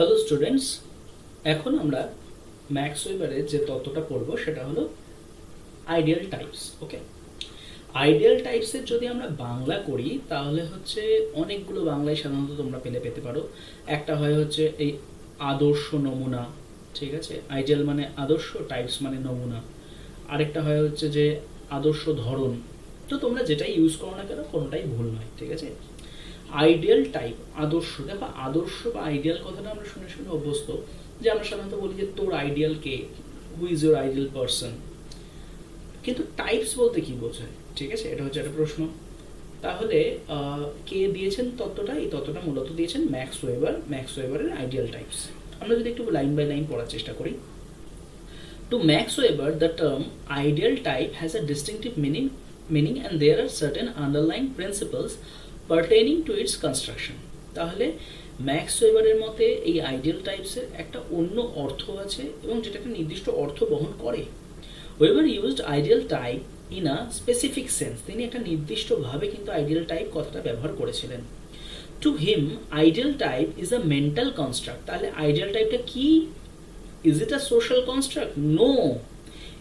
Hello students এখন আমরা max ওয়েবারের যে তত্ত্বটা পড়ব সেটা হলো আইডিয়াল টাইপস ওকে আইডিয়াল টাইপসের যদি আমরা বাংলা করি, তাহলে হচ্ছে অনেকগুলো বাংলায় সাধারণত তোমরা পেলে পেতে পারো। একটা হয় হচ্ছে এই আদর্শ নমুনা, ঠিক আছে? আইডিয়াল মানে আদর্শ টাইপস মানে নমুনা। আরেকটা হয় হচ্ছে যে আদর্শ ধরন। তো তোমরা যেটাই ইউজ করো না কেন, কোনোটাই ভুল নয়, ঠিক আছে? আইডিয়াল টাইপ আদর্শ। দেখো আদর্শ বা আইডিয়াল কথাটা আমরা শুনে শুনে অভ্যস্ত যে আমরা সাধারণত বলি যে তোর ideal K who is your ideal person কিন্তু টাইপস বলতে কি বোঝায়? ঠিক আছে? এটা হচ্ছে একটা প্রশ্ন। তাহলে কে দিয়েছেন তত্ত্বটা? এই তত্ত্বটা মূলত দিয়েছেন ম্যাক্স ওয়েবার। ম্যাক্স ওয়েবারের আইডিয়াল টাইপস আমরা যদি একটু লাইন বাই লাইন পড়ার চেষ্টা করি। To max Weber, the term ideal type has a distinctive meaning meaning and there are certain underlying principles pertaining to its construction. তাহলে ম্যাক্স ওয়েবারের মতে এই আইডিয়াল টাইপসের একটা অন্য অর্থ আছে এবং যেটা একটা নির্দিষ্ট অর্থ বহন করে। Weber used ideal type in a specific sense. তিনি একটা নির্দিষ্টভাবে কিন্তু আইডিয়াল টাইপ কথাটা ব্যবহার করেছিলেন। To him, ideal type is a mental construct. তাহলে আইডিয়াল টাইপটা কি? Is it a social construct? No.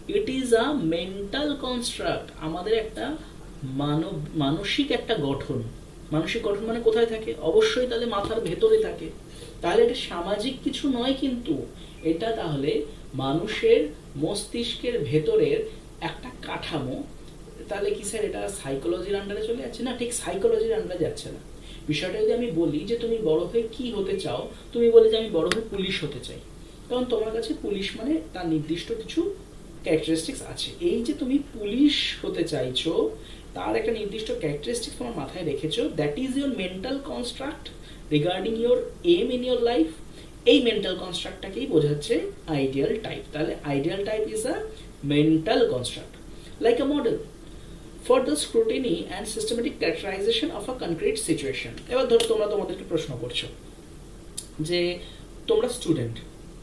It is a mental construct. আমাদের একটা মানব, মানসিক একটা গঠন। মানসিক গঠন মানে কোথায় থাকে? অবশ্যই তাহলে মাথার ভেতরে থাকে। তাহলে এটা সামাজিক কিছু নয় কিন্তু এটা তাহলে মানুষের মস্তিষ্কের ভেতরের একটা কাঠামো। তাহলে কি স্যার এটা সাইকোলজির আন্ডারে চলে যাচ্ছে না? ঠিক সাইকোলজির আন্ডারে যাচ্ছে না। বিষয়টা যদি আমি বলি যে তুমি বড় হয়ে কি হতে চাও, তুমি বলে যে আমি বড় হয়ে পুলিশ হতে চাই। কারণ তোমার কাছে পুলিশ মানে তার নির্দিষ্ট কিছু ক্যারেক্টারিস্টিক্স আছে। এই যে তুমি পুলিশ হতে চাইছো তার একটা নির্দিষ্ট ক্যারেক্টারিস্টিক্স তোমার মাথায় রেখেছো that is your mental construct regarding your aim in your life এই মেন্টাল কনস্ট্রাক্টটাকেই বোঝাচ্ছে আইডিয়াল টাইপ তাহলে ideal type is a mental construct like a model for the scrutiny and systematic characterisation of a concrete situation এবার ধরো তোমরা তোমাদেরকে প্রশ্ন করছ যে তোমরা স্টুডেন্ট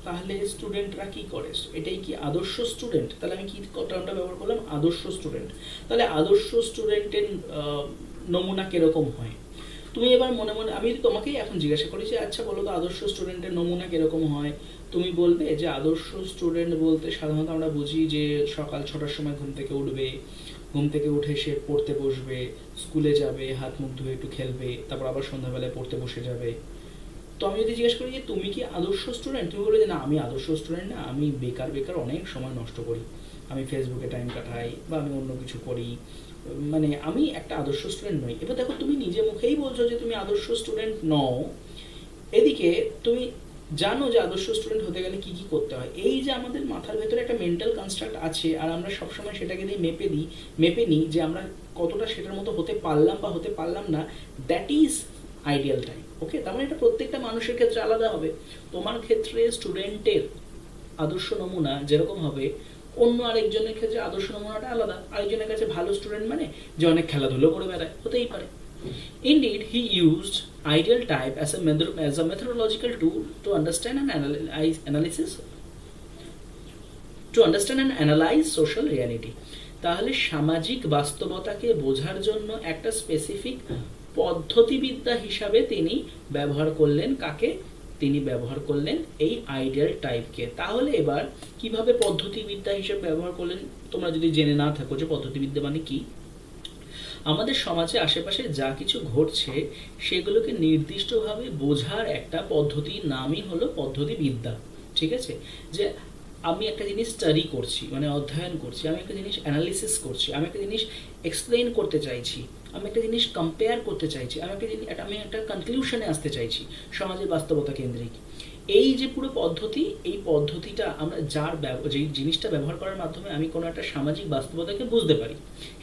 তাহলে স্টুডেন্টরা কি করে? এটাই কি আদর্শ স্টুডেন্ট তাহলে আমি কি টার্মটা ব্যবহার করলাম? আদর্শ স্টুডেন্ট তাহলে আদর্শ স্টুডেন্টের নমুনা কীরকম হয়? তুমি এবার মনে মনে, আমি যদি তোমাকেই এখন জিজ্ঞাসা করি যে আচ্ছা বলো তো আদর্শ স্টুডেন্টের নমুনা কীরকম হয়? তুমি বলবে যে আদর্শ স্টুডেন্ট বলতে সাধারণত আমরা বুঝি যে সকাল ছটার সময় ঘুম থেকে উঠবে, ঘুম থেকে উঠে সে পড়তে বসবে, স্কুলে যাবে, হাত মুখ ধুয়ে একটু খেলবে, তারপর আবার সন্ধ্যাবেলায় পড়তে বসে যাবে। তো আমি যদি জিজ্ঞেস করি যে তুমি কি আদর্শ স্টুডেন্ট তুমি বলবে যে না, আমি আদর্শ স্টুডেন্ট না, আমি বেকার বেকার অনেক সময় নষ্ট করি। আমি ফেসবুকে টাইম কাটাই বা আমি অন্য কিছু করি। মানে আমি একটা আদর্শ স্টুডেন্ট নই। এবার দেখো, তুমি নিজে মুখেই বলছো যে তুমি আদর্শ স্টুডেন্ট নও। এদিকে তুমি জানো যে আদর্শ স্টুডেন্ট হতে গেলে কি কি করতে হয়। এই যে আমাদের মাথার ভেতরে একটা মেন্টাল কনস্ট্রাক্ট আছে, আর আমরা সবসময় সেটাকে দিয়ে মেপে দিই, মেপে নিই যে আমরা কতটা সেটার মতো হতে পারলাম বা হতে পারলাম না। That is ideal time okay তার মানে এটা প্রত্যেকটা মানুষের ক্ষেত্রে আলাদা হবে। তোমার ক্ষেত্রে স্টুডেন্টের আদর্শ নমুনা যেরকম হবে অন্য আরেকজনের ক্ষেত্রে আদর্শ নমুনাটা আলাদা। আরেকজনের কাছে ভালো স্টুডেন্ট মানে যে অনেক খেলাধুলো করে বেড়ায় হতেই পারে। Indeed, he used ideal type as a, method- as a methodological tool to understand and analyze analysis to understand and. তাহলে সামাজিক বাস্তবতাকে বোঝার জন্য একটা স্পেসিফিক পদ্ধতিবিদ্যা হিসাবে তিনি ব্যবহার করলেন, কাকে? তিনি ব্যবহার করলেন এই আইডিয়াল টাইপকে। তাহলে এবার কীভাবে পদ্ধতিবিদ্যা হিসেবে ব্যবহার করলেন? তোমরা যদি জেনে না থাকো যে পদ্ধতিবিদ্যা মানে কি? আমাদের সমাজে আশেপাশে যা কিছু ঘটছে, সেগুলোকে নির্দিষ্টভাবে বোঝার একটা পদ্ধতির নামই হলো পদ্ধতিবিদ্যা। ঠিক আছে? যে আমি একটা জিনিস স্টাডি করছি মানে অধ্যয়ন করছি, আমি একটা জিনিস অ্যানালিসিস করছি, আমি একটা জিনিস এক্সপ্লেইন করতে চাইছি। আমি একটা জিনিস কম্পেয়ার করতে চাইছি, আমি একটা জিনিস আমি একটা কনক্লুশনে আসতে চাইছি সমাজের বাস্তবতা কেন্দ্রিক। এই যে পুরো পদ্ধতি, এই পদ্ধতিটা আমরা যার যেই জিনিসটা ব্যবহার করার মাধ্যমে আমি কোনো একটা সামাজিক বাস্তবতাকে বুঝতে পারি,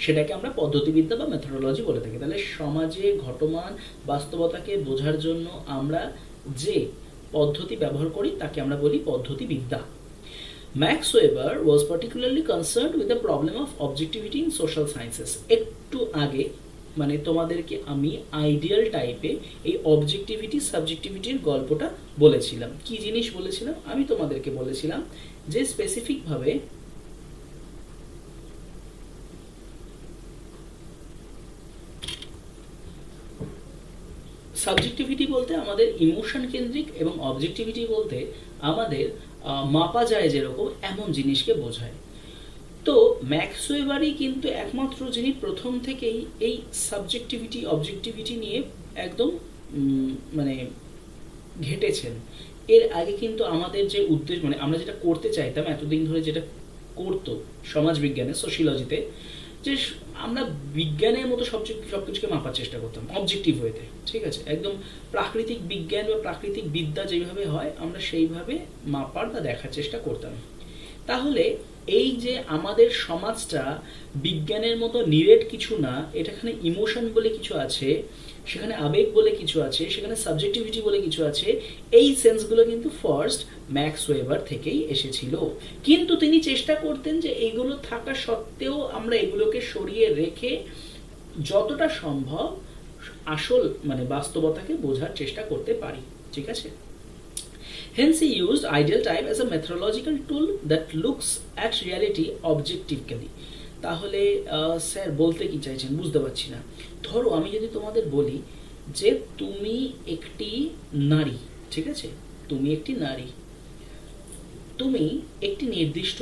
সেটাকে আমরা পদ্ধতিবিদ্যা বা মেথোডোলজি বলে থাকি। তাহলে সমাজে ঘটমান, বাস্তবতাকে বোঝার জন্য আমরা যে পদ্ধতি ব্যবহার করি, তাকে আমরা বলি পদ্ধতিবিদ্যা। Max Weber was particularly concerned with the problem of objectivity in social sciences. একটু আগে মানে তোমাদেরকে আমি আইডিয়াল টাইপে এই অবজেক্টিভিটি সাবজেক্টিভিটির গল্পটা বলেছিলাম। কি জিনিস বলেছিলাম? আমি তোমাদেরকে বলেছিলাম যে স্পেসিফিকভাবে সাবজেক্টিভিটি বলতে আমাদের ইমোশন কেন্দ্রিক এবং অবজেক্টিভিটি বলতে আমাদের মাপা যায় যেরকম এমন জিনিসকে বোঝায়। তো ম্যাক্স ওয়েবারই কিন্তু একমাত্র যিনি প্রথম থেকেই এই সাবজেক্টিভিটি অবজেক্টিভিটি নিয়ে একদম মানে ঘেটেছেন। এর আগে কিন্তু আমাদের যে উদ্দেশ্য মানে আমরা যেটা করতে চাইতাম, এতদিন ধরে যেটা করতো সমাজ বিজ্ঞানে সোশিওলজিতে যে আমরা বিজ্ঞানের মতো সব সব কিছুকে মাপার চেষ্টা করতাম অবজেক্টিভ হয়েতে, ঠিক আছে? একদম প্রাকৃতিক বিজ্ঞান বা প্রাকৃতিক বিদ্যা যেভাবে হয়, আমরা সেইভাবে মাপার বা দেখার চেষ্টা করতাম। তাহলে এই যে আমাদের সমাজটা বিজ্ঞানের মতো নিরেট কিছু না, এটাখানে ইমোশন বলে কিছু আছে, সেখানে আবেগ বলে কিছু আছে, সেখানে সাবজেক্টিভিটি বলে কিছু আছে, এই সেন্সগুলো কিন্তু ফার্স্ট ম্যাক্স ওয়েবার থেকেই এসেছিল। কিন্তু তিনি চেষ্টা করতেন যে এইগুলো থাকা সত্ত্বেও আমরা এগুলোকে সরিয়ে রেখে যতটা সম্ভব আসল মানে বাস্তবতাকে বোঝার চেষ্টা করতে পারি। ঠিক আছে? Hence, he used ideal type as a methodological tool that looks at reality objectively. তাহলে স্যার বলতে কি চাইছেন? বুঝতে পারছি না। ধরো আমি যদি তোমাদের বলি যে তুমি একটি নারী ঠিক আছে? তুমি একটি নারী। তুমি একটি নির্দিষ্ট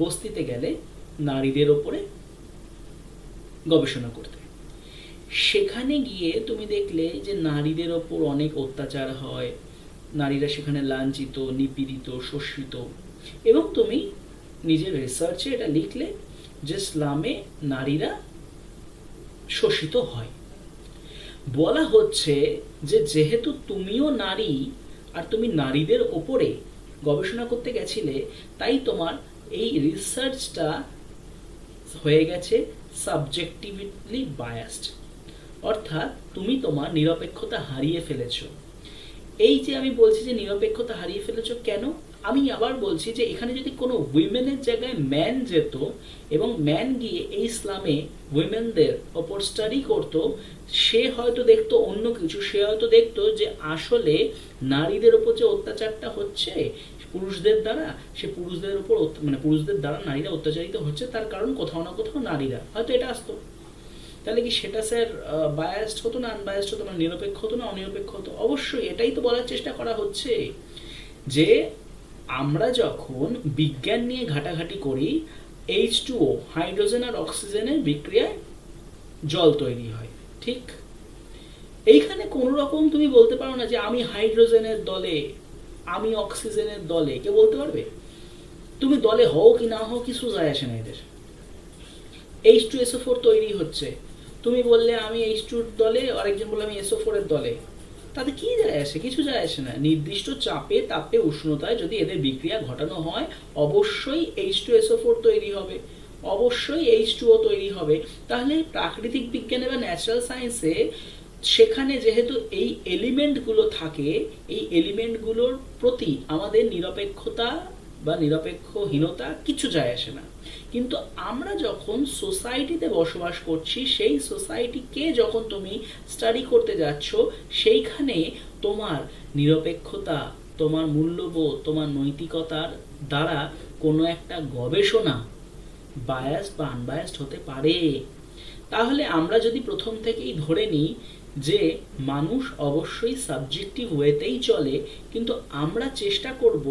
বস্তিতে গেলে নারীদের ওপরে গবেষণা করতে। সেখানে গিয়ে তুমি দেখলে যে নারীদের ওপর অনেক অত্যাচার হয় নারীরা সেখানে লাঞ্ছিত, নিপীড়িত, শোষিত। এবং তুমি নিজের রিসার্চে এটা লিখলে যে ইসলামে নারীরা শোষিত হয়। বলা হচ্ছে যে যেহেতু তুমিও নারী আর তুমি নারীদের ওপরে গবেষণা করতে গেছিলে, তাই তোমার এই রিসার্চটা হয়ে গেছে সাবজেক্টিভলি বায়াসড অর্থাৎ তুমি তোমার নিরপেক্ষতা হারিয়ে ফেলেছো। এই যে আমি বলছি যে নিরপেক্ষতা হারিয়ে ফেলেছো কেন? আমি আবার বলছি যে এখানে যদি কোনো উইমেনের জায়গায় ম্যান যেত এবং ম্যান গিয়ে এই ইসলামে উইমেনদের ওপর স্টাডি করত, সে হয়তো দেখতো অন্য কিছু। সে হয়তো দেখতো যে আসলে নারীদের ওপর যে অত্যাচারটা হচ্ছে, পুরুষদের দ্বারা, সে পুরুষদের উপর মানে পুরুষদের দ্বারা নারীরা অত্যাচারিত হচ্ছে, তার কারণ কোথাও না কোথাও নারীরা। হয়তো এটা আসতো। তাহলে কি সেটা স্যার বায়াসড হতো না আনবায়াসড হতো না নিরপেক্ষ হতো না, অনিরপেক্ষ হতো? অবশ্যই, এটাই তো বলার চেষ্টা করা হচ্ছে যে আমরা যখন বিজ্ঞান নিয়ে ঘাটাঘাটি করি এইচ টু ও হাইড্রোজেন আর অক্সিজেনের বিক্রিয়ায় জল তৈরি হয়, ঠিক? এইখানে কোন রকম তুমি বলতে পারো না যে আমি হাইড্রোজেনের দলে, আমি অক্সিজেনের দলে কে বলতে পারবে? তুমি দলে হও কি না হও, কিছু যায় আসে না এদের। এইচ টু এসও ফোর তৈরি হচ্ছে। তুমি বললে আমি এইচ টুর দলে, আরেকজন বললে আমি এসও ফোর এর দলে। তাতে কি যায় আসে? কিছু যায় আসে না। নির্দিষ্ট চাপে, তাপে, উষ্ণতায় যদি এদের বিক্রিয়া ঘটানো হয়, অবশ্যই এইচ টু এসও ফোর তৈরি হবে। অবশ্যই এইচ টু ও তৈরি হবে। তাহলে প্রাকৃতিক বিজ্ঞানে বা ন্যাচারাল সায়েন্সে সেখানে যেহেতু এই এলিমেন্টগুলো থাকে, এই এলিমেন্টগুলোর প্রতি আমাদের নিরপেক্ষতা বা নিরপেক্ষহীনতা কিছু যায় আসে না। কিন্তু আমরা যখন সোসাইটিতে বসবাস করছি, সেই সোসাইটিকে যখন তুমি স্টাডি করতে যাচ্ছ, সেইখানে তোমার নিরপেক্ষতা, তোমার মূল্যবোধ, তোমার নৈতিকতার দ্বারা কোনো একটা গবেষণা বায়াস বা আনবায়াসড হতে পারে। তাহলে আমরা যদি প্রথম থেকেই ধরে নিই যে মানুষ অবশ্যই সাবজেক্টিভ ওয়েতেই চলে, কিন্তু আমরা চেষ্টা করব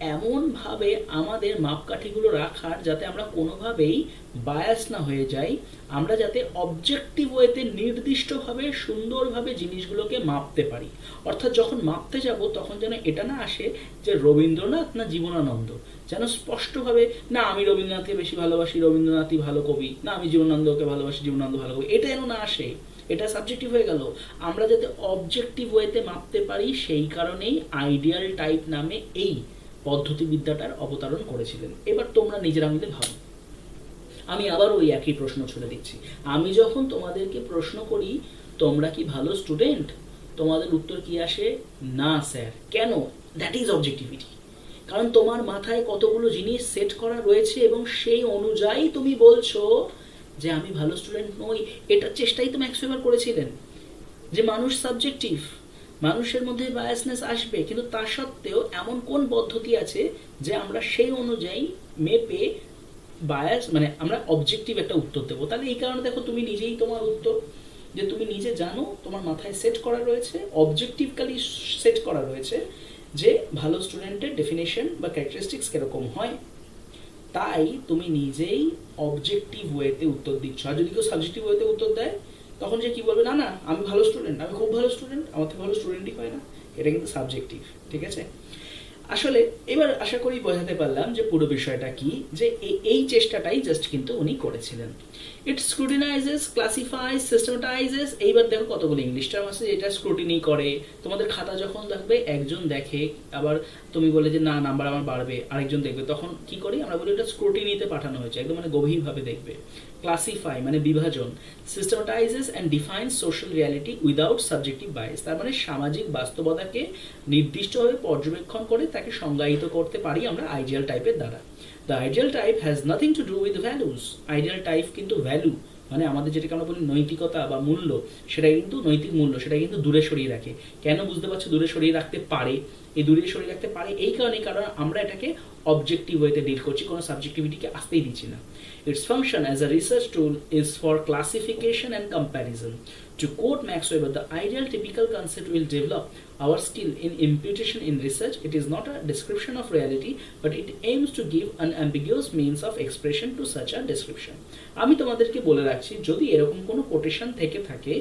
এমনভাবে আমাদের মাপকাঠিগুলো রাখার যাতে আমরা কোনোভাবেই বায়াস না হয়ে যাই, আমরা যাতে অবজেক্টিভ ওয়েতে নির্দিষ্টভাবে সুন্দরভাবে জিনিসগুলোকে মাপতে পারি। অর্থাৎ যখন মাপতে যাব, তখন যেন এটা না আসে যে রবীন্দ্রনাথ না জীবনানন্দ। যেন স্পষ্টভাবে, না, আমি রবীন্দ্রনাথকে বেশি ভালোবাসি, রবীন্দ্রনাথই ভালো কবি। না, আমি জীবনানন্দকে ভালোবাসি, জীবনানন্দ ভালো কবি। এটা যেন না আসে, এটা সাবজেক্টিভ হয়ে গেল। আমরা যাতে অবজেক্টিভ ওয়েতে মাপতে পারি, সেই কারণেই আইডিয়াল টাইপ নামে এই পদ্ধতিবিদ্যাটার অবতারণ করেছিলেন। এবার তোমরা নিজেরা মিলে ভাবো। আমি আবার ওই একই প্রশ্ন ছুড়ে দিচ্ছি। আমি যখন তোমাদেরকে প্রশ্ন করি, তোমরা কি ভালো স্টুডেন্ট তোমাদের উত্তর কি আসে? না, স্যার। কেন? দ্যাট ইজ অবজেক্টিভিটি কারণ তোমার মাথায় কতগুলো জিনিস সেট করা রয়েছে এবং সেই অনুযায়ী তুমি বলছো যে, আমি ভালো স্টুডেন্ট নই। এটার চেষ্টাই তো ম্যাক্স করেছিলেন। যে মানুষ সাবজেক্টিভ মানুষের মধ্যে বায়াসনেস আসবে, কিন্তু তা সত্ত্বেও এমন কোন পদ্ধতি আছে যে আমরা সেই অনুযায়ী মেপে বায়াস মানে আমরা অবজেক্টিভ একটা উত্তর দেবো? তাহলে এই কারণে দেখো তুমি নিজেই তোমার উত্তর, যে তুমি নিজে জানো তোমার মাথায় সেট করা রয়েছে অবজেক্টিভকালি সেট করা রয়েছে, যে ভালো স্টুডেন্টের ডেফিনেশন বা ক্যারেক্টারিস্টিক্স কীরকম হয়। তাই তুমি নিজেই অবজেক্টিভ ওয়েতে উত্তর দিচ্ছ। আর যদি কেউ সাবজেক্টিভ ওয়েতে উত্তর দেয় তখন যে কি বলবে, না না, আমি ভালো স্টুডেন্ট আমি খুব ভালো স্টুডেন্ট আমার থেকে ভালো স্টুডেন্টই হয় না। এটা কিন্তু সাবজেক্টিভ ঠিক আছে? আসলে এবার আশা করি বোঝাতে পারলাম যে পুরো বিষয়টা কি, যে এই চেষ্টাটাই জাস্ট কিন্তু উনি করেছিলেন। ইট স্ক্রুটিনাইজেস ক্লাসিফাইজ সিস্টেমাটাইজেস এইবার দেখো কতগুলো ইংলিশ টার্ম আছে যেটা স্ক্রুটিনি করে। তোমাদের খাতা যখন দেখবে, একজন দেখে, আবার তুমি বলে যে, না নাম্বার আমার বাড়বে। আরেকজন দেখবে, তখন কি করি, আমরা বলি এটা স্ক্রুটিনিতে পাঠানো হয়েছে, একদম মানে গভীরভাবে দেখবে। ক্লাসিফাই মানে বিভাজন systematises and defines social reality without subjective bias তার মানে সামাজিক বাস্তবতাকে নির্দিষ্টভাবে পর্যবেক্ষণ করে তাকে সংজ্ঞায়িত করতে পারি আমরা আইডিয়াল টাইপের দ্বারা। The ideal type has nothing to do with values ideal type কিন্তু ভ্যালু মানে আমাদের যেটাকে আমরা বলি নৈতিকতা বা মূল্য, সেটা কিন্তু নৈতিক মূল্য, সেটা কিন্তু দূরে সরিয়ে রাখে। কেন বুঝতে পারছ দূরে সরিয়ে রাখতে পারে? এই দূরে সরিয়ে রাখতে পারে এই কারণে কারণ আমরা এটাকে অবজেক্টিভ ওয়েতে ডিল করছি কোনো সাবজেক্টিভিটিকে আসতেই দিচ্ছি না its function as a research tool is for classification and comparison To quote Max Weber, the ideal typical concept will develop our skill in imputation in research. It is not a description of reality, but it aims to give an ambiguous means of expression to such a description. আমি তোমাদেরকে বলে রাখছি যদি এরকম কোনো quotation থেকে থাকে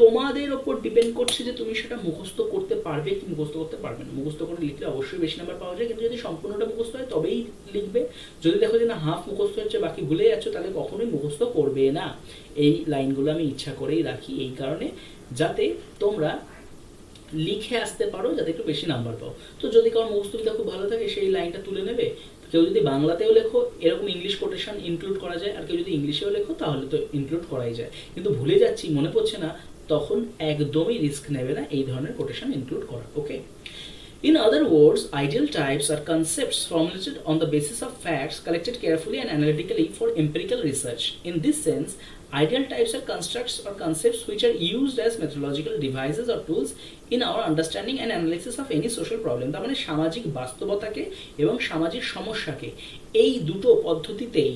তোমাদের ওপর ডিপেন্ড করছে যে তুমি সেটা মুখস্থ করতে পারবে কি মুখস্থ করতে পারবে না। মুখস্থ করে লিখলে অবশ্যই বেশি নাম্বার পাওয়া যায়। কিন্তু যদি সম্পূর্ণটা মুখস্থ হয়, তবেই লিখবে। যদি দেখো যে না হাফ মুখস্থ হচ্ছে, বাকি ভুলে যাচ্ছ, তাহলে কখনোই মুখস্থ করবে না। এই লাইনগুলো আমি ইচ্ছা করেই রাখি এই কারণে, যাতে তোমরা লিখে আসতে পারো, যাতে একটু বেশি নাম্বার পাও। তো যদি কারোর মুখস্থবিদ্যা খুব ভালো থাকে, সেই লাইনটা তুলে নেবে। কেউ যদি বাংলাতেও লেখো, এরকম ইংলিশ কোটেশন ইনক্লুড করা যায়। আর কেউ যদি ইংলিশেও লেখো, তাহলে তো ইনক্লুড করাই যায়। কিন্তু ভুলে যাচ্ছি, মনে পড়ছে না তখন একদমই রিস্ক নেবে না এই ধরনের কোটেশন ইনক্লুড করা okay in other words ideal types are concept formulated on the basis of facts collected carefully and analytically for empirical research in this sense ideal types are constructs are concepts which are use as methodological devices are tools in our understanding and analysis of any social problem তার মানে সামাজিক বাস্তবতাকে এবং সামাজিক সমস্যাকে। এই দুটো পদ্ধতিতেই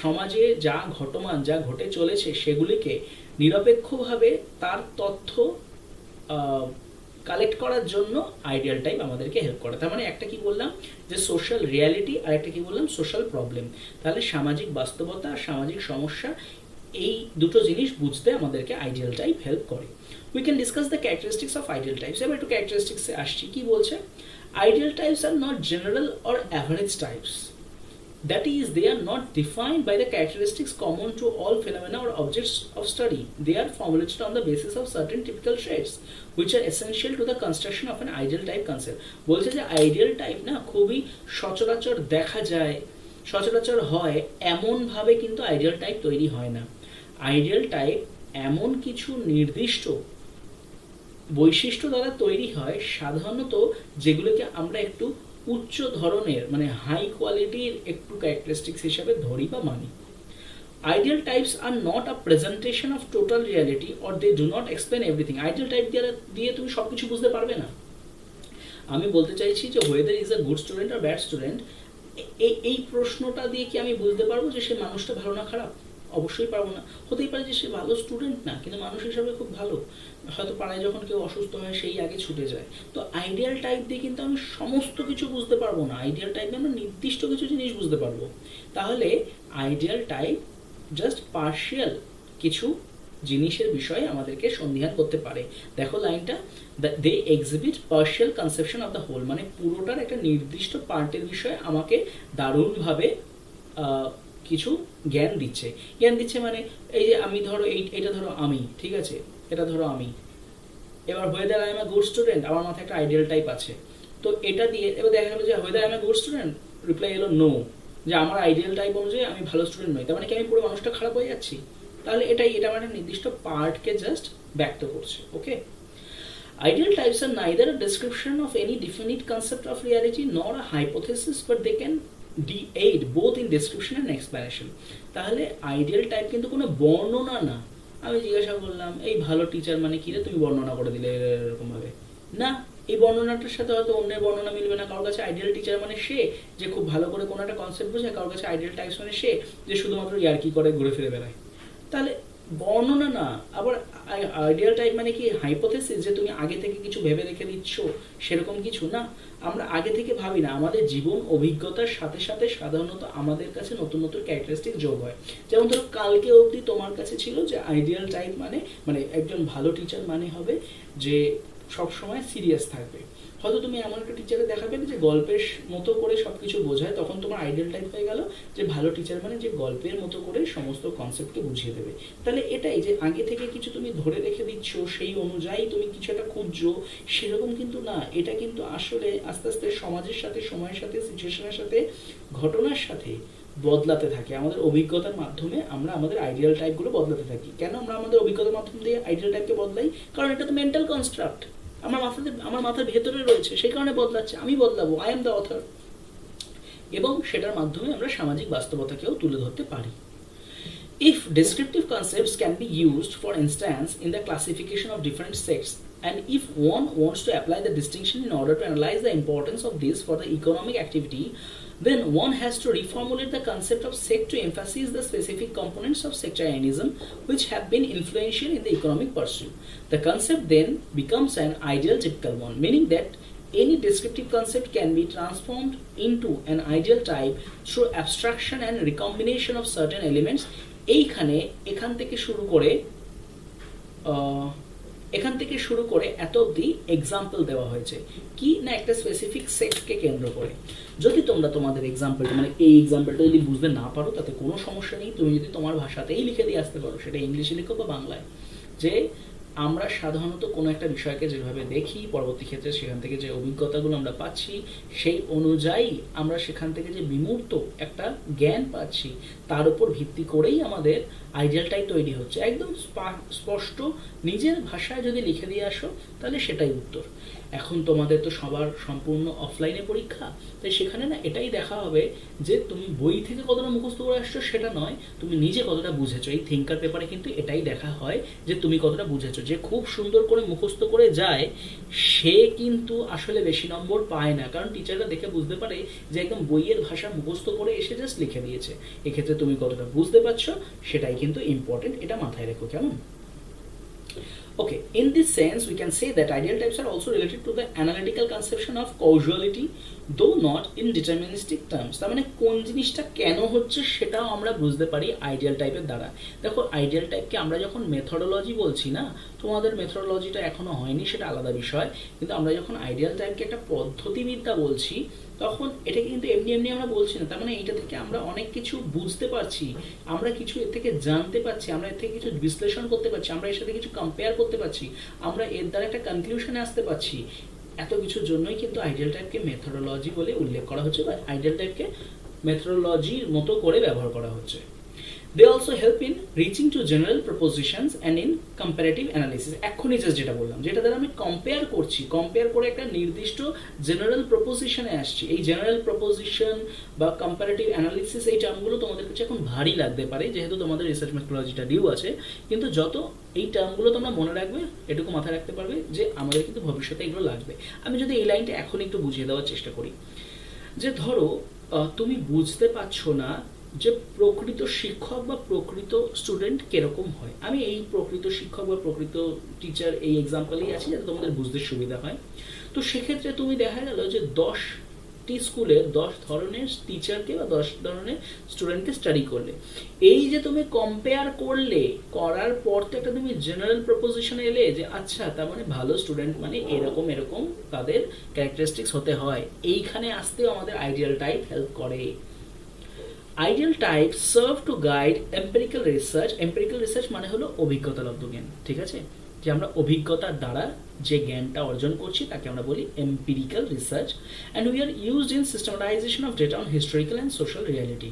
সমাজে যা ঘটমান, যা ঘটে চলেছে সেগুলিকে নিরপেক্ষভাবে তার তথ্য কালেক্ট করার জন্য আইডিয়াল টাইপ আমাদেরকে হেল্প করে। তার মানে একটা কি বললাম? যে সোশ্যাল রিয়ালিটি আর একটা কি বললাম? সোশ্যাল প্রবলেম তাহলে সামাজিক বাস্তবতা আর সামাজিক সমস্যা, এই দুটো জিনিস বুঝতে আমাদেরকে আইডিয়াল টাইপ হেল্প করে। We can discuss the characteristics of ideal types এবার একটু ক্যারেক্টারিস্টিক্সে আসছি। কি বলছে? Ideal types are not general or average types That is, they are not defined by the characteristics common to all phenomena or objects of study. They are formulated on the basis of certain typical traits, which are essential to the construction of an ideal type concept. বলছে যে ideal type না খুবই সচরাচর দেখা যায় সচরাচর হয় এমনভাবে কিন্তু আইডিয়াল টাইপ তৈরি হয় না আইডিয়াল টাইপ এমন কিছু নির্দিষ্ট বৈশিষ্ট্য দ্বারা তৈরি হয় সাধারণত যেগুলোকে আমরা একটু উচ্চ ধরনের মানে হাই কোয়ালিটির একটু ক্যারেক্টারিস্টিক্স হিসাবে ধরি বা মানি। Ideal types are not a presentation of total reality or they do not explain everything ideal type দিয়ে তুমি সব কিছু বুঝতে পারবে না। আমি বলতে চাইছি যে whether is a good student R bad student এই প্রশ্নটা দিয়ে কি আমি বুঝতে পারব যে সে মানুষটা ভালো না খারাপ? অবশ্যই পারব না। হতেই পারে যে সে ভালো স্টুডেন্ট না, কিন্তু মানুষ হিসাবে খুব ভালো। হয়তো পাড়ায় যখন কেউ অসুস্থ হয়, সেই আগে ছুটে যায়। তো আইডিয়াল টাইপ দিয়ে কিন্তু আমি সমস্ত কিছু বুঝতে পারব না। আইডিয়াল টাইপ দিয়ে আমরা নির্দিষ্ট কিছু জিনিস বুঝতে পারব। তাহলে আইডিয়াল টাইপ জাস্ট পার্শিয়াল কিছু জিনিসের বিষয়ে আমাদেরকে সন্ধিহান করতে পারে। দেখো লাইনটা they exhibit partial conception of the whole মানে পুরোটার একটা নির্দিষ্ট পার্টের বিষয়ে আমাকে দারুণভাবে কিছু জ্ঞান দিচ্ছে। জ্ঞান দিচ্ছে মানে এই যে আমি ধরো এই এটা ধরো আমি ঠিক আছে? এটা ধরো আমি। এবার whether I am a good student আমার মাথায় একটা আইডিয়াল টাইপ আছে। তো এটা দিয়ে এবার দেখা গেলো যে whether I am a good student reply এলো নো যে আমার আইডিয়াল টাইপ অনুযায়ী আমি ভালো স্টুডেন্ট নই তার মানে কি আমি পুরো মানুষটা খারাপ হয়ে যাচ্ছি? তাহলে এটাই এটা মানে নির্দিষ্ট পার্টকে জাস্ট ব্যক্ত করছে okay Ideal types are neither a description of any definite concept of reality nor a hypothesis, but they can de- aid both in description and explanation. তাহলে আইডিয়াল টাইপ কিন্তু কোনো বর্ণনা না। আমি জিজ্ঞাসা করলাম, এই ভালো টিচার মানে কি রে? তুমি বর্ণনা করে দিলে এরকম ভাবে। না, এই বর্ণনাটার সাথে হয়তো অন্যের বর্ণনা মিলবে না। কারোর কাছে আইডিয়াল টিচার মানে সে যে খুব ভালো করে কোনো একটা কনসেপ্ট বোঝায়, কারোর কাছে আইডিয়াল টাইপস মানে সে যে শুধুমাত্র ইয়ার্কি করে ঘুরে ফিরে বেড়ায়। তাহলে বর্ণনা না, আবার আইডিয়াল টাইপ মানে কি হাইপোথেসিস যে তুমি আগে থেকে কিছু ভেবে রেখে দিচ্ছ, সেরকম কিছু না। আমরা আগে থেকে ভাবি না, আমাদের জীবন অভিজ্ঞতার সাথে সাথে সাধারণত আমাদের কাছে নতুন নতুন ক্যারেক্টারিস্টিক যোগ হয়। যেমন ধরো, কালকে অবধি তোমার কাছে ছিল যে আইডিয়াল টাইপ মানে মানে একজন ভালো টিচার মানে হবে যে সব সময় সিরিয়াস থাকবে। হয়তো তুমি এমন একটা টিচারে দেখাবে যে গল্পের মতো করে সব কিছু বোঝায়, তখন তোমার আইডিয়াল টাইপ হয়ে গেল যে ভালো টিচার মানে যে গল্পের মতো করে সমস্ত কনসেপ্টকে বুঝিয়ে দেবে। তাহলে এটাই যে আগে থেকে কিছু তুমি ধরে রেখে দিচ্ছ, সেই অনুযায়ী তুমি কিছু একটা খুঁজছো, সেরকম কিন্তু না। এটা কিন্তু আসলে আস্তে আস্তে সমাজের সাথে, সময়ের সাথে সিচুয়েশনের সাথে, ঘটনার সাথে বদলাতে থাকে। আমাদের অভিজ্ঞতার মাধ্যমে আমরা আমাদের আইডিয়াল টাইপগুলো বদলাতে থাকি। কেন আমরা আমাদের অভিজ্ঞতার মাধ্যম দিয়ে আইডিয়াল টাইপকে বদলাই? কারণ এটা তো মেন্টাল কনস্ট্রাক্ট আমার মাথাতে আমার মাথার ভেতরে রয়েছে সেই কারণে বদলাচ্ছে আমি বদলাবো আই এম দ্য অথর এবং সেটার মাধ্যমে আমরা সামাজিক বাস্তবতাকেও তুলে ধরতে পারি If descriptive concepts can be used, for instance, in the classification of different sects, and if one wants to apply the distinction in order to analyze the importance of this for the economic activity, then one has to reformulate the concept of sect to emphasize the specific components of sectarianism which have been influential in the economic pursuit. The concept then becomes an ideal typical one, meaning that any descriptive concept can be transformed into an ideal type through abstraction and recombination of certain elements এইখানে এখান থেকে শুরু করে এখান থেকে শুরু করে এত অবধি এক্সাম্পল দেওয়া হয়েছে। কি না একটা স্পেসিফিক সেটকে কেন্দ্র করে? যদি তোমরা তোমাদের এক্সাম্পলটা মানে এই এক্সাম্পলটা যদি বুঝতে না পারো, তাতে কোনো সমস্যা নেই। তুমি যদি তোমার ভাষাতেই লিখে দিয়ে আসতে পারো, সেটা ইংলিশে লিখো বা বাংলায়। যে আমরা সাধারণত কোনো একটা বিষয়কে যেভাবে দেখি, পরবর্তী ক্ষেত্রে সেখান থেকে যে অভিজ্ঞতাগুলো আমরা পাচ্ছি, সেই অনুযায়ী আমরা সেখান থেকে যে বিমূর্ত একটা জ্ঞান পাচ্ছি, তার উপর ভিত্তি করেই আমাদের আইডিয়ালটাই তৈরি হচ্ছে। একদম স্পষ্ট, নিজের ভাষায় যদি লিখে দিয়ে আসো, তাহলে সেটাই উত্তর। এখন তোমাদের তো সবার সম্পূর্ণ অফলাইনে পরীক্ষা, তাই সেখানে না এটাই দেখা হবে যে তুমি বই থেকে কতটা মুখস্থ করে আসছো সেটা নয়, তুমি নিজে কতটা বুঝেছ। এই থিঙ্কার পেপারে কিন্তু এটাই দেখা হয় যে তুমি কতটা বুঝেছ। যে খুব সুন্দর করে মুখস্থ করে যায়, সে কিন্তু আসলে বেশি নম্বর পায় না। কারণ টিচাররা দেখে বুঝতে পারে যে একদম বইয়ের ভাষা মুখস্থ করে এসে জাস্ট লিখে দিয়েছে। এক্ষেত্রে তুমি কতটা বুঝতে পারছ, সেটাই কিন্তু ইম্পর্টেন্ট এটা মাথায় রেখো। কেমন? Okay, in this sense, we can say that ideal types are also related to the analytical conception of causality, though not in deterministic terms. তার মানে কোন জিনিসটা কেন হচ্ছে সেটাও আমরা বুঝতে পারি আইডিয়াল টাইপের দ্বারা। দেখো আইডিয়াল টাইপকে আমরা যখন মেথোডোলজি বলছি না, তোমাদের মেথোডোলজিটা এখনও হয়নি, সেটা আলাদা বিষয়। কিন্তু আমরা যখন আইডিয়াল টাইপকে একটা পদ্ধতিবিদ্যা বলছি, তখন এটাকে কিন্তু এমনি এমনি আমরা বলছি না। তার মানে এইটা থেকে আমরা অনেক কিছু বুঝতে পারছি, আমরা কিছু এর থেকে জানতে পারছি, আমরা এর থেকে কিছু বিশ্লেষণ করতে পারছি, আমরা এর সাথে কিছু কম্পেয়ার করতে পারছি, আমরা এর দ্বারা একটা কনক্লুশনে আসতে পারছি। এত কিছুর জন্যই কিন্তু আইডিয়াল টাইপকে মেথোডোলজি বলে উল্লেখ করা হচ্ছে বা আইডিয়াল টাইপকে মেথোডোলজির মতো করে ব্যবহার করা হচ্ছে। They also help in reaching to general propositions and in comparative analysis এক্ষুনি জাস্ট যেটা বললাম, যেটা দ্বারা আমি কম্পেয়ার করছি কম্পেয়ার করে একটা নির্দিষ্ট জেনারেল প্রপোজিশনে আসছি। এই জেনারেল প্রপোজিশন বা কম্পারেটিভ অ্যানালিসিস এই টার্মগুলো তোমাদের কাছে এখন ভারী লাগতে পারে, যেহেতু তোমাদের রিসার্চ মেথোলজিটা ডিউ আছে। কিন্তু যত এই টার্মগুলো তোমরা মনে রাখবে, এটুকু মাথায় রাখতে পারবে যে আমাদের কিন্তু ভবিষ্যতে এগুলো লাগবে। আমি যদি এই লাইনটা এখন একটু বুঝিয়ে দেওয়ার চেষ্টা করি, যে ধরো তুমি বুঝতে পারছ না যে প্রকৃত শিক্ষক বা প্রকৃত স্টুডেন্ট কীরকম হয়। আমি এই প্রকৃত শিক্ষক বা প্রকৃত টিচার এই এক্সাম্পলেই আছি যাতে তোমাদের বুঝতে সুবিধা হয়। তো সেক্ষেত্রে তুমি দেখা গেল যে দশটি স্কুলে দশ ধরনের টিচারকে বা দশ ধরনের স্টুডেন্টকে স্টাডি করলে। এই যে তুমি কম্পেয়ার করলে, করার পর তো একটা তুমি জেনারেল প্রপোজিশনে এলে যে আচ্ছা তার মানে ভালো স্টুডেন্ট মানে এরকম এরকম তাদের ক্যারেক্টারিস্টিক্স হতে হয়। এইখানে আসতেও আমাদের আইডিয়াল টাইপ হেল্প করে। Ideal type serve to guide empirical research empirical research মানে হলো অভিজ্ঞতালব্ধ জ্ঞান, ঠিক আছে? যে আমরা অভিজ্ঞতার দ্বারা যে জ্ঞানটা অর্জন করছি, তাকে আমরা বলি empirical research and we are used in systematisation of data on historical and social reality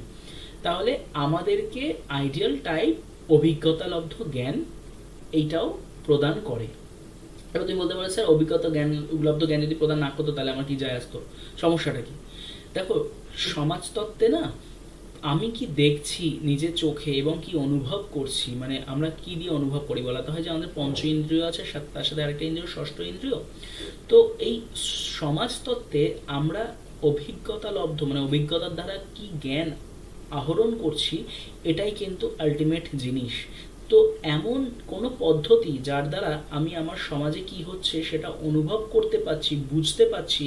তাহলে আমাদেরকে আইডিয়াল টাইপ অভিজ্ঞতালব্ধ জ্ঞান এইটাও প্রদান করে। এবার তুমি বলতে পারো, স্যার, অভিজ্ঞতা জ্ঞান উপলব্ধ জ্ঞান যদি প্রদান না করতো, তাহলে আমার কি যায় আসতো? সমস্যাটা কি? দেখো, সমাজতত্ত্বে না আমি কি দেখছি নিজের চোখে এবং কি অনুভব করছি? মানে আমরা কি দিয়ে অনুভব করি? বলাতে হয় যে আমাদের পঞ্চ ইন্দ্রিয় আছে তার সাথে আরেকটা ইন্দ্রিয়, ষষ্ঠ ইন্দ্রিয়। তো এই সমাজতত্ত্বে আমরা অভিজ্ঞতা লব্ধ মানে অভিজ্ঞতার দ্বারা কি জ্ঞান আহরণ করছি, এটাই কিন্তু আলটিমেট জিনিস। তো এমন কোনো পদ্ধতি যার দ্বারা আমি আমার সমাজে কি হচ্ছে সেটা অনুভব করতে পারছি বুঝতে পারছি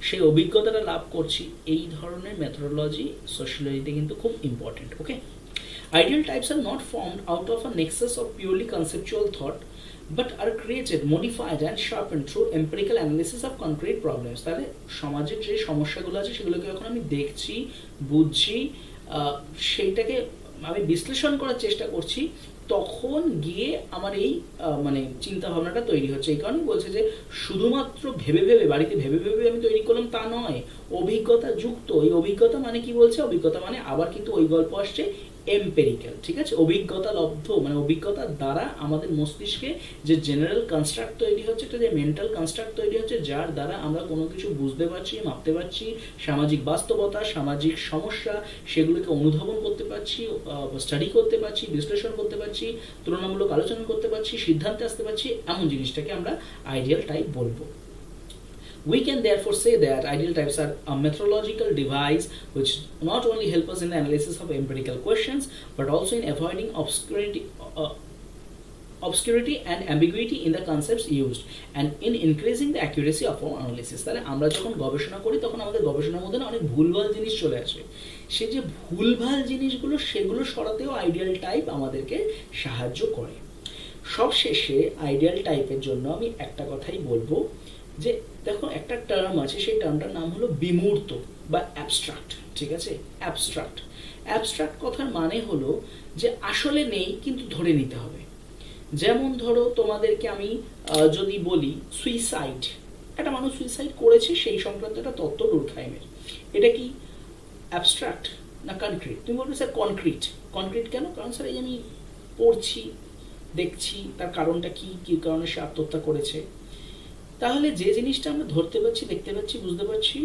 সেই অভিজ্ঞতাটা লাভ করছি এই ধরনের মেথোডোলজি সোশ্যোলজিতে কিন্তু খুব important okay Ideal types are not formed out of a nexus of purely conceptual thought, but are created, modified, and sharpened through empirical analysis of concrete problems. তাহলে সমাজের যে সমস্যাগুলো আছে সেগুলোকে যখন আমি দেখছি বুঝছি সেইটাকে আমি বিশ্লেষণ করার চেষ্টা করছি তখন গিয়ে আমার এই মানে চিন্তা ভাবনাটা তৈরি হচ্ছে। এই কারণে বলছে যে শুধুমাত্র ভেবে ভেবে, বাড়িতে ভেবে ভেবে আমি তৈরি করলাম তা নয়। অভিজ্ঞতা যুক্ত। এই অভিজ্ঞতা মানে কি বলছে? অভিজ্ঞতা মানে আবার কিন্তু ওই গল্প আসছে। এম্পেরিক্যাল ঠিক আছে? অভিজ্ঞতা লব্ধ মানে অভিজ্ঞতার দ্বারা আমাদের মস্তিষ্কে যে জেনারেল কনস্ট্রাক্ট তৈরি হচ্ছে, একটা যে মেন্টাল কনস্ট্রাক্ট তৈরি হচ্ছে, যার দ্বারা আমরা কোনো কিছু বুঝতে পারছি, মাপতে পারছি, সামাজিক বাস্তবতা, সামাজিক সমস্যা, সেগুলোকে অনুধাবন করতে পারছি স্টাডি করতে পারছি, বিশ্লেষণ করতে পারছি, তুলনামূলক আলোচনা করতে পারছি, সিদ্ধান্তে আসতে পারছি, এমন জিনিসটাকে আমরা আইডিয়াল টাইপ বলব। We can therefore say that ideal types are a methodological device which not only help us in the analysis of empirical questions but also in avoiding obscurity, uh, obscurity and ambiguity in the concepts used and in increasing the accuracy of our analysis তাহলে আমরা যখন গবেষণা করি তখন আমাদের গবেষণার মধ্যে না অনেক ভুলভাল জিনিস চলে আসে সে যে ভুলভাল জিনিসগুলো সেগুলো সরাতেও আইডিয়াল টাইপ আমাদেরকে সাহায্য করে সবশেষে আইডিয়াল টাইপের জন্য আমি একটা কথাই বলব যে দেখো একটা টার্ম আছে, সেই টার্মটার নাম হলো বিমূর্ত বা অ্যাবস্ট্রাক্ট ঠিক আছে? অ্যাবস্ট্রাক্ট অ্যাবস্ট্রাক্ট কথার মানে হলো যে আসলে নেই, কিন্তু ধরে নিতে হবে। যেমন ধরো তোমাদেরকে আমি যদি বলি সুইসাইড একটা মানুষ সুইসাইড করেছে, সেই সংক্রান্ত একটা তত্ত্ব ডুরখাইমের এটা কি অ্যাবস্ট্রাক্ট না কনক্রিট তুমি বলবে, স্যার কনক্রিট কনক্রিট কেন? কারণ, স্যার, এই আমি পড়ছি, দেখছি, তার কারণটা কি? কি কারণে সে আত্মহত্যা করেছে? তাহলে যে জিনিসটা আমরা ধরতে পারছি, দেখতে পাচ্ছি, বুঝতে পারছি,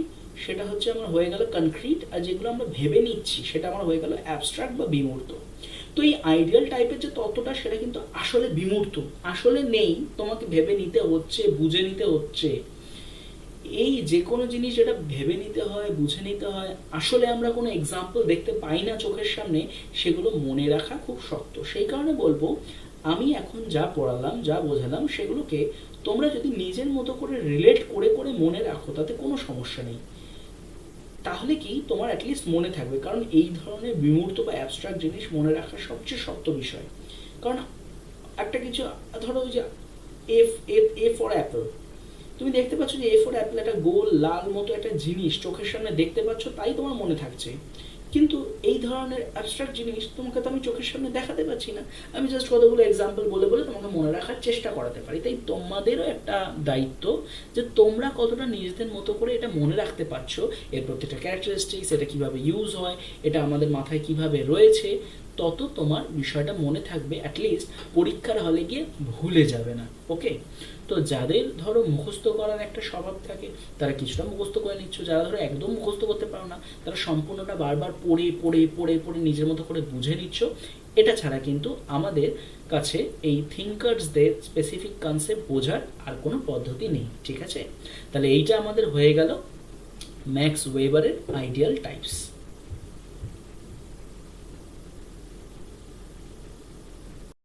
সেটা হচ্ছে আমার হয়ে গেল কনক্রিট আর যেগুলো আমরা ভেবে নিচ্ছি, সেটা আমার হয়ে গেল অ্যাবস্ট্রাক্ট বা বিমূর্ত। তো এই আইডিয়াল টাইপের যে তত্ত্বটা, সেটা কিন্তু আসলে বিমূর্ত, আসলে নেই, তোমাকে ভেবে নিতে হচ্ছে, বুঝে নিতে হচ্ছে। এই যে কোনো জিনিস যেটা ভেবে নিতে হয়, বুঝে নিতে হয়, আসলে আমরা কোনো এক্সাম্পল দেখতে পাই না চোখের সামনে, সেগুলো মনে রাখা খুব শক্ত। সেই কারণে বলব, আমি এখন যা পড়ালাম, যা বোঝালাম, সেগুলোকে তোমরা যদি নিজের মতো করে রিলেট করে করে মনে রাখো, তাতে কোনো সমস্যা নেই। তাহলে কি তোমার অ্যাটলিস্ট মনে থাকবে, কারণ এই ধরনের বিমূর্ত বা অ্যাবস্ট্রাক্ট জিনিস মনে রাখা সবচেয়ে শক্ত বিষয়। কারণ একটা কিছু, ধরো যে এফ এ ফর অ্যাপেল তুমি দেখতে পাচ্ছ যে এ ফর অ্যাপেল একটা গোল, লাল মতো একটা জিনিস চোখের সামনে দেখতে পাচ্ছ, তাই তোমার মনে থাকছে। কিন্তু এই ধরনের অ্যাবস্ট্রাক্ট জিনিস তোমাকে তো আমি চোখের সামনে দেখাতে পারছি না। আমি জাস্ট কতগুলো এক্সাম্পল বলে বলে তোমাকে মনে রাখার চেষ্টা করাতে পারি। তাই তোমাদেরও একটা দায়িত্ব যে তোমরা কতটা নিজেদের মতো করে এটা মনে রাখতে পারছ, এর প্রত্যেকটা ক্যারেক্টারিস্টিক্স এটা কীভাবে ইউজ হয়, এটা আমাদের মাথায় কীভাবে রয়েছে। তত তোমার বিষয়টা মনে থাকবে অ্যাটলিস্ট পরীক্ষার হলে গিয়ে ভুলে যাবে না ওকে তো যাদের ধরো মুখস্থ করার একটা স্বভাব থাকে, তারা কিছুটা মুখস্থ করে নিচ্ছ। যারা ধরো একদম মুখস্থ করতে পারো না, তারা সম্পূর্ণটা বারবার পড়ে পড়ে পড়ে পড়ে নিজের মতো করে বুঝে নিচ্ছ। এটা ছাড়া কিন্তু আমাদের কাছে এই থিঙ্কার্সদের স্পেসিফিক কনসেপ্ট বোঝার আর কোনো পদ্ধতি নেই, ঠিক আছে? তাহলে এইটা আমাদের হয়ে গেল ম্যাক্স ওয়েবারের আইডিয়াল টাইপস